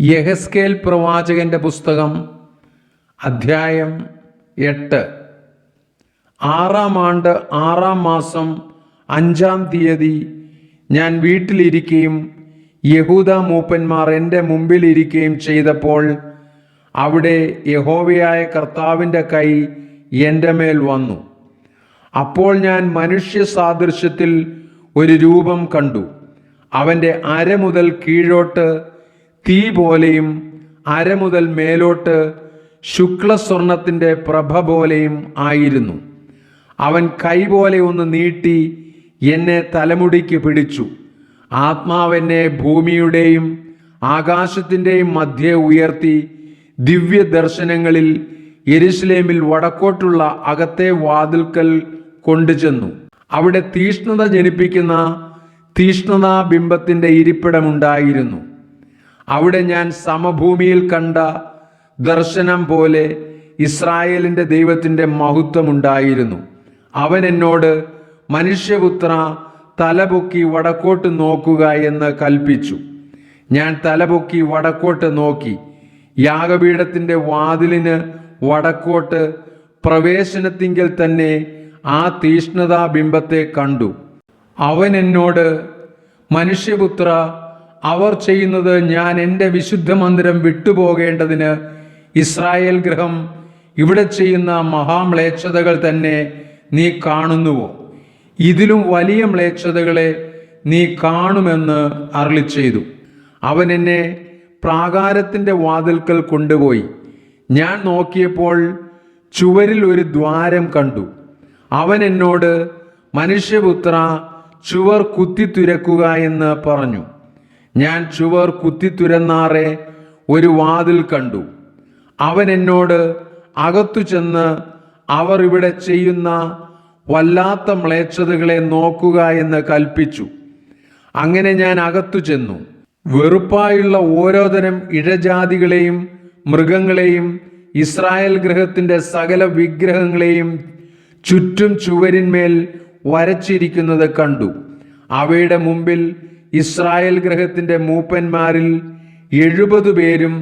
യഹസ്കേൽ പ്രവാചകന്റെ പുസ്തകം അധ്യായം എട്ട്. ആറാം ആണ്ട് ആറാം മാസം അഞ്ചാം തീയതി ഞാൻ വീട്ടിലിരിക്കുകയും യഹൂദ മൂപ്പന്മാർ എന്റെ മുമ്പിലിരിക്കുകയും ചെയ്തപ്പോൾ അവിടെ യഹോവയായ കർത്താവിന്റെ കൈ എന്റെ മേൽ വന്നു. അപ്പോൾ ഞാൻ മനുഷ്യ സാദൃശ്യത്തിൽ ഒരു രൂപം കണ്ടു. അവന്റെ അര മുതൽ കീഴോട്ട് തീ പോലെയും അര മുതൽ മേലോട്ട് ശുക്ലസ്വർണത്തിന്റെ പ്രഭ പോലെയും ആയിരുന്നു. അവൻ കൈ പോലെ ഒന്ന് നീട്ടി എന്നെ തലമുടിക്ക് പിടിച്ചു. ആത്മാവെന്നെ ഭൂമിയുടെയും ആകാശത്തിന്റെയും മധ്യേ ഉയർത്തി ദിവ്യ ദർശനങ്ങളിൽ യെരുസലേമിൽ വടക്കോട്ടുള്ള അകത്തെ വാതിൽക്കൽ കൊണ്ടുചെന്നു അവിടെ തീഷ്ണത ജനിപ്പിക്കുന്ന തീഷ്ണതാ ബിംബത്തിന്റെ ഇരിപ്പിടമുണ്ടായിരുന്നു. അവിടെ ഞാൻ സമഭൂമിയിൽ കണ്ട ദർശനം പോലെ ഇസ്രായേലിന്റെ ദൈവത്തിന്റെ മഹത്വമുണ്ടായിരുന്നു. അവൻ എന്നോട് മനുഷ്യപുത്ര തലപൊക്കി വടക്കോട്ട് നോക്കുക എന്ന് കൽപ്പിച്ചു. ഞാൻ തലപൊക്കി വടക്കോട്ട് നോക്കി. യാഗപീഠത്തിന്റെ വാതിലിന് വടക്കോട്ട് പ്രവേശനത്തിങ്കിൽ തന്നെ ആ തീഷ്ണതാ ബിംബത്തെ കണ്ടു. അവൻ എന്നോട് മനുഷ്യപുത്ര അവർ ചെയ്യുന്നത് ഞാൻ എന്റെ വിശുദ്ധ മന്ദിരം വിട്ടുപോകേണ്ടതിന് ഇസ്രായേൽ ഗൃഹം ഇവിടെ ചെയ്യുന്ന മഹാമ്ലേച്ഛതകൾ തന്നെ നീ കാണുന്നുവോ? ഇതിലും വലിയ മ്ലേച്ഛതകളെ നീ കാണുമെന്ന് അരളി ചെയ്തു. അവൻ എന്നെ പ്രാകാരത്തിന്റെ വാതിൽക്കൽ കൊണ്ടുപോയി. ഞാൻ നോക്കിയപ്പോൾ ചുവരിൽ ഒരു ദ്വാരം കണ്ടു. അവൻ എന്നോട് മനുഷ്യപുത്ര ചുവർ കുത്തിത്തുരക്കുക എന്ന് പറഞ്ഞു. ഞാൻ ചുവർ കുത്തിത്തുരന്നാറെ ഒരു വാതിൽ കണ്ടു. അവൻ എന്നോട് അകത്തു ചെന്ന് അവർ ഇവിടെ ചെയ്യുന്ന വല്ലാത്ത മ്ലേച്ഛതകളെ നോക്കുക എന്ന് കൽപ്പിച്ചു. അങ്ങനെ ഞാൻ അകത്തു ചെന്നു. വെറുപ്പായുള്ള ഓരോതരം ഇഴജാതികളെയും മൃഗങ്ങളെയും ഇസ്രായേൽ ഗ്രഹത്തിന്റെ സകല വിഗ്രഹങ്ങളെയും ചുറ്റും ചുവരിന്മേൽ വരച്ചിരിക്കുന്നത് കണ്ടു. അവയുടെ മുമ്പിൽ ഇസ്രായേൽ ഗ്രഹത്തിന്റെ മൂപ്പന്മാരിൽ എഴുപത് പേരും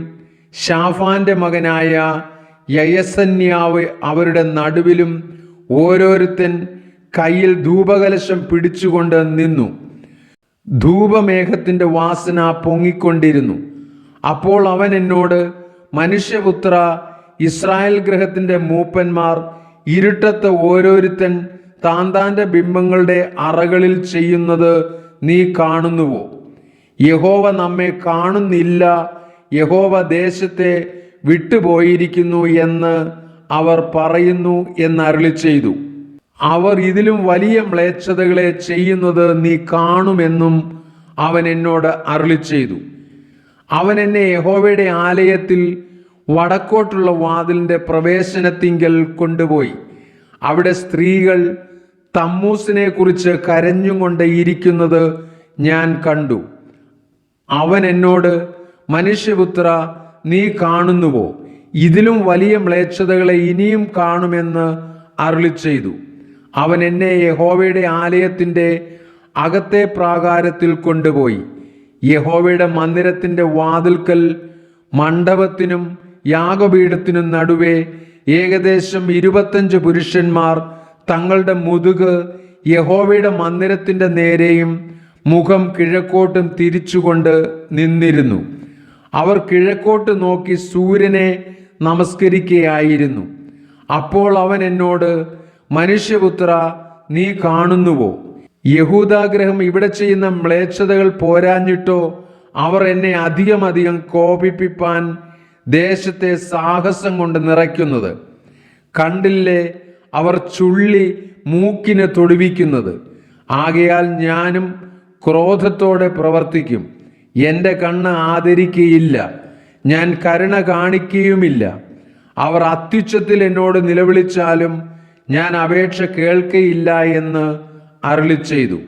ഷാഫാന്റെ മകനായ യയസന്യാവ് അവരുടെ നടുവിലും ഓരോരുത്തൻ കയ്യിൽ ധൂപകലശം പിടിച്ചുകൊണ്ട് നിന്നു. ധൂപമേഘത്തിന്റെ വാസന പൊങ്ങിക്കൊണ്ടിരുന്നു. അപ്പോൾ അവൻ എന്നോട് മനുഷ്യപുത്ര ഇസ്രായേൽ ഗ്രഹത്തിന്റെ മൂപ്പന്മാർ ഇരുട്ടത്ത് ഓരോരുത്തൻ താന്താന്റെ ബിംബങ്ങളുടെ അറകളിൽ ചെയ്യുന്നത് നീ കാണുന്നുവോ? യഹോവ നമ്മെ കാണുന്നില്ല. യഹോവ ദേശത്തെ വിട്ടുപോയിരിക്കുന്നു എന്ന് അവർ പറയുന്നു എന്ന് അരുളി ചെയ്തു. അവർ ഇതിലും വലിയ മ്ലേച്ഛതകളെ ചെയ്യുന്നത് നീ കാണുമെന്നും അവൻ എന്നോട് അരുളി ചെയ്തു. അവൻ എന്നെ യഹോവയുടെ ആലയത്തിൽ വടക്കോട്ടുള്ള വാതിലിന്റെ പ്രവേശനത്തിങ്കൽ കൊണ്ടുപോയി. അവിടെ സ്ത്രീകൾ തമ്മൂസിനെ കുറിച്ച് കരഞ്ഞുകൊണ്ട് ഇരിക്കുന്നത് ഞാൻ കണ്ടു. അവൻ എന്നോട് മനുഷ്യപുത്ര നീ കാണുന്നുവോ? ഇതിലും വലിയ മ്ലേച്ഛതകളെ ഇനിയും കാണുമെന്ന് അരുളി ചെയ്തു. അവൻ എന്നെ യഹോവയുടെ ആലയത്തിന്റെ അകത്തെ പ്രാകാരത്തിൽ കൊണ്ടുപോയി. യഹോവയുടെ മന്ദിരത്തിന്റെ വാതിൽക്കൽ മണ്ഡപത്തിനും യാഗപീഠത്തിനും നടുവേ ഏകദേശം ഇരുപത്തഞ്ച് പുരുഷന്മാർ തങ്ങളുടെ മുതുക് യഹോവയുടെ മന്ദിരത്തിന്റെ നേരെയും മുഖം കിഴക്കോട്ടും തിരിച്ചുകൊണ്ട് നിന്നിരുന്നു. അവർ കിഴക്കോട്ട് നോക്കി സൂര്യനെ നമസ്കരിക്കുകയായിരുന്നു അപ്പോൾ അവൻ എന്നോട് മനുഷ്യപുത്ര നീ കാണുന്നുവോ? യഹൂദാഗ്രഹം ഇവിടെ ചെയ്യുന്ന മ്ലേച്ഛതകൾ പോരാഞ്ഞിട്ടോ? അവർ എന്നെ അധികം അധികം കോപിപ്പിപ്പാൻ ദേശത്തെ സാഹസം കൊണ്ട് നിറയ്ക്കുന്നത്. കണ്ടില്ലേ അവർ ചുള്ളി മൂക്കിനെ തൊടുവിക്കുന്നത്. ആകയാൽ ഞാനും ക്രോധത്തോടെ പ്രവർത്തിക്കും. എന്റെ കണ്ണ് ആദരിക്കുകയില്ല ഞാൻ കരുണ കാണിക്കുകയുമില്ല അവർ അത്യുച്ചത്തിൽ എന്നോട് നിലവിളിച്ചാലും ഞാൻ അപേക്ഷ കേൾക്കയില്ല എന്ന് അരളി ചെയ്തു